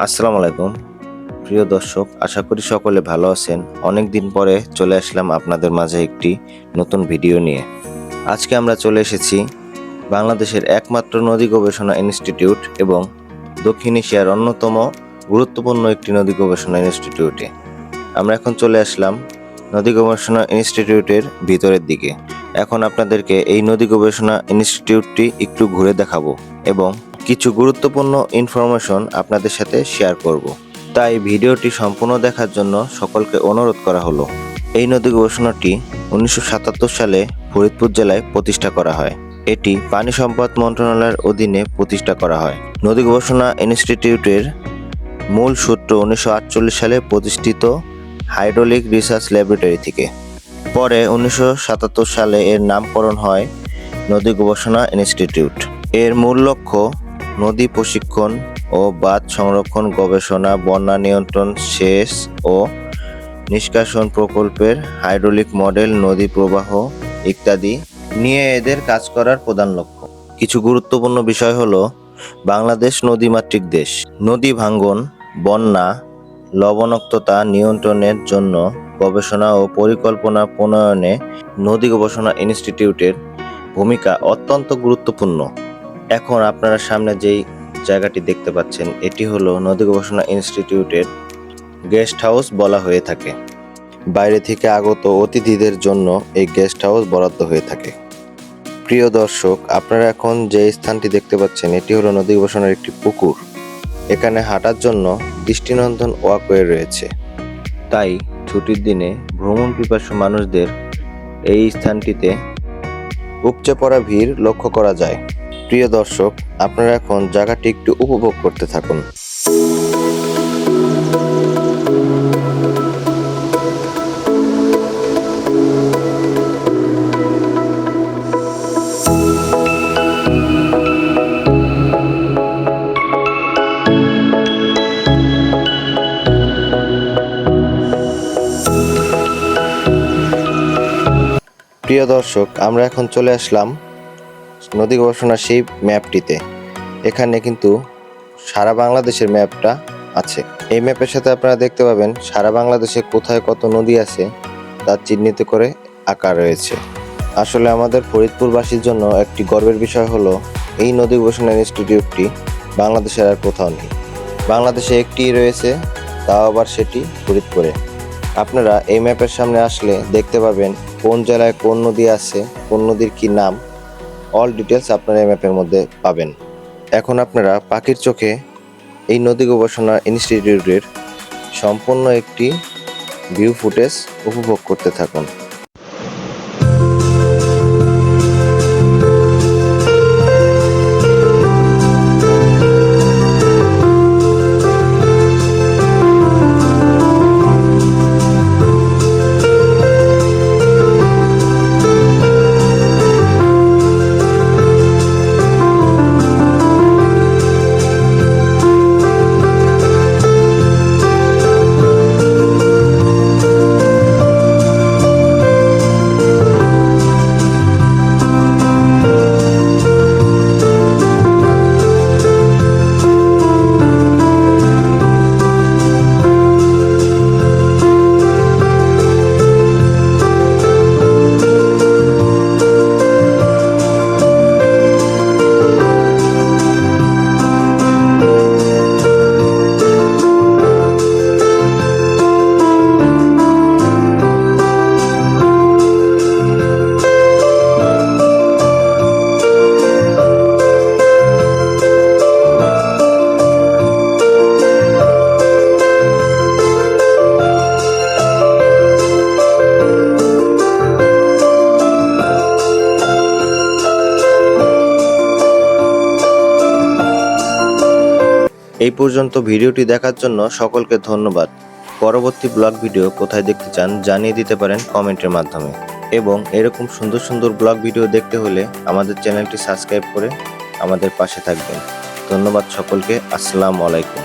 আসসালামু আলাইকুম। প্রিয় দর্শক, আশা করি সকলে ভালো আছেন। অনেক দিন পরে চলে আসলাম আপনাদের মাঝে একটি নতুন ভিডিও নিয়ে। আজকে আমরা চলে এসেছি বাংলাদেশের একমাত্র নদী গবেষণা ইনস্টিটিউট এবং দক্ষিণ এশিয়ার অন্যতম গুরুত্বপূর্ণ একটি নদী গবেষণা ইনস্টিটিউটে। আমরা এখন চলে আসলাম নদী গবেষণা ইনস্টিটিউটের ভিতরের দিকে। এখন আপনাদেরকে এই নদী গবেষণা ইনস্টিটিউটটি একটু ঘুরে দেখাবো এবং কিছু গুরুত্বপূর্ণ ইনফরমেশন আপনাদের সাথে শেয়ার করব। তাই ভিডিওটি সম্পূর্ণ দেখার জন্য সকলকে অনুরোধ করা হলো। এই নদী গবেষণাটি উনিশশো সাতাত্তর সালে ফরিদপুর জেলায় প্রতিষ্ঠা করা হয়। এটি পানি সম্পদ মন্ত্রণালয়ের অধীনে প্রতিষ্ঠা করা হয়। নদী গবেষণা ইনস্টিটিউটের মূল সূত্র উনিশশো আটচল্লিশ সালে প্রতিষ্ঠিত হাইড্রোলিক রিসার্চ ল্যাবরেটরি থেকে। পরে উনিশশো সাতাত্তর সালে এর নামকরণ হয় নদী গবেষণা ইনস্টিটিউট এর মূল লক্ষ্য নদী প্রশিক্ষণ ও বাঁধ সংরক্ষণ গবেষণা, বন্যা নিয়ন্ত্রণ সেচ ও নিষ্কাশন প্রকল্পের হাইড্রোলিক মডেল, নদী প্রবাহ ইত্যাদি নিয়ে এদের কাজ করার প্রধান লক্ষ্য। কিছু গুরুত্বপূর্ণ বিষয় হলো বাংলাদেশ নদীমাতৃক দেশ। নদী ভাঙ্গন, বন্যা, লবণাক্ততা নিয়ন্ত্রণের জন্য গবেষণা ও পরিকল্পনা প্রণয়নে নদী গবেষণা ইনস্টিটিউটের ভূমিকা অত্যন্ত গুরুত্বপূর্ণ। এখন আপনারা সামনে যেই জায়গাটি দেখতে পাচ্ছেন, এটি হলো নদী গবেষণা ইনস্টিটিউটের গেস্ট হাউস বলা হয়ে থাকে। বাইরে থেকে আগত অতিথিদের জন্য এই গেস্ট হাউস বরাদ্দ হয়ে থাকে। প্রিয় দর্শক, আপনারা এখন যে স্থানটি দেখতে পাচ্ছেন, এটি হলো নদী গবেষণার একটি পুকুর। এখানে হাঁটার জন্য দৃষ্টিনন্দন ওয়াকওয়ে রয়েছে। তাই ছুটির দিনে ভ্রমণ পিপাসু মানুষদের এই স্থানটিতে উপচে পড়া ভিড় লক্ষ্য করা যায়। প্রিয় দর্শক, আপনারা এখন জায়গাটি একটু উপভোগ করতে থাকুন। প্রিয় দর্শক, আমরা এখন চলে আসলাম নদী গবেষণার সেই ম্যাপটিতে। এখানে কিন্তু সারা বাংলাদেশের ম্যাপটা আছে। এই ম্যাপের সাথে আপনারা দেখতে পাবেন সারা বাংলাদেশে কোথায় কত নদী আছে তা চিহ্নিত করে আঁকা রয়েছে। আসলে আমাদের ফরিদপুরবাসীর জন্য একটি গর্বের বিষয় হলো, এই নদী গবেষণা ইনস্টিটিউটটি বাংলাদেশের আর কোথাও নেই। বাংলাদেশে একটি রয়েছে, তাও আবার সেটি ফরিদপুরে। আপনারা এই ম্যাপের সামনে আসলে দেখতে পাবেন কোন জেলায় কোন নদী আছে, কোন নদীর কি নাম অল ডিটেলস আপনারা এই ম্যাপের মধ্যে পাবেন। এখন আপনারা পাখির চোখে এই নদী গবেষণা ইনস্টিটিউটের সম্পূর্ণ একটি ভিউ ফুটেজ উপভোগ করতে থাকুন। এই পর্যন্ত ভিডিওটি দেখার জন্য সকলকে ধন্যবাদ। পরবর্তী ব্লগ ভিডিও কোথায় দেখতে চান জানিয়ে দিতে পারেন কমেন্টের মাধ্যমে। এবং এরকম সুন্দর সুন্দর ব্লগ ভিডিও দেখতে হলে আমাদের চ্যানেলটি সাবস্ক্রাইব করে আমাদের পাশে থাকবেন। ধন্যবাদ সকলকে। আসসালামু আলাইকুম।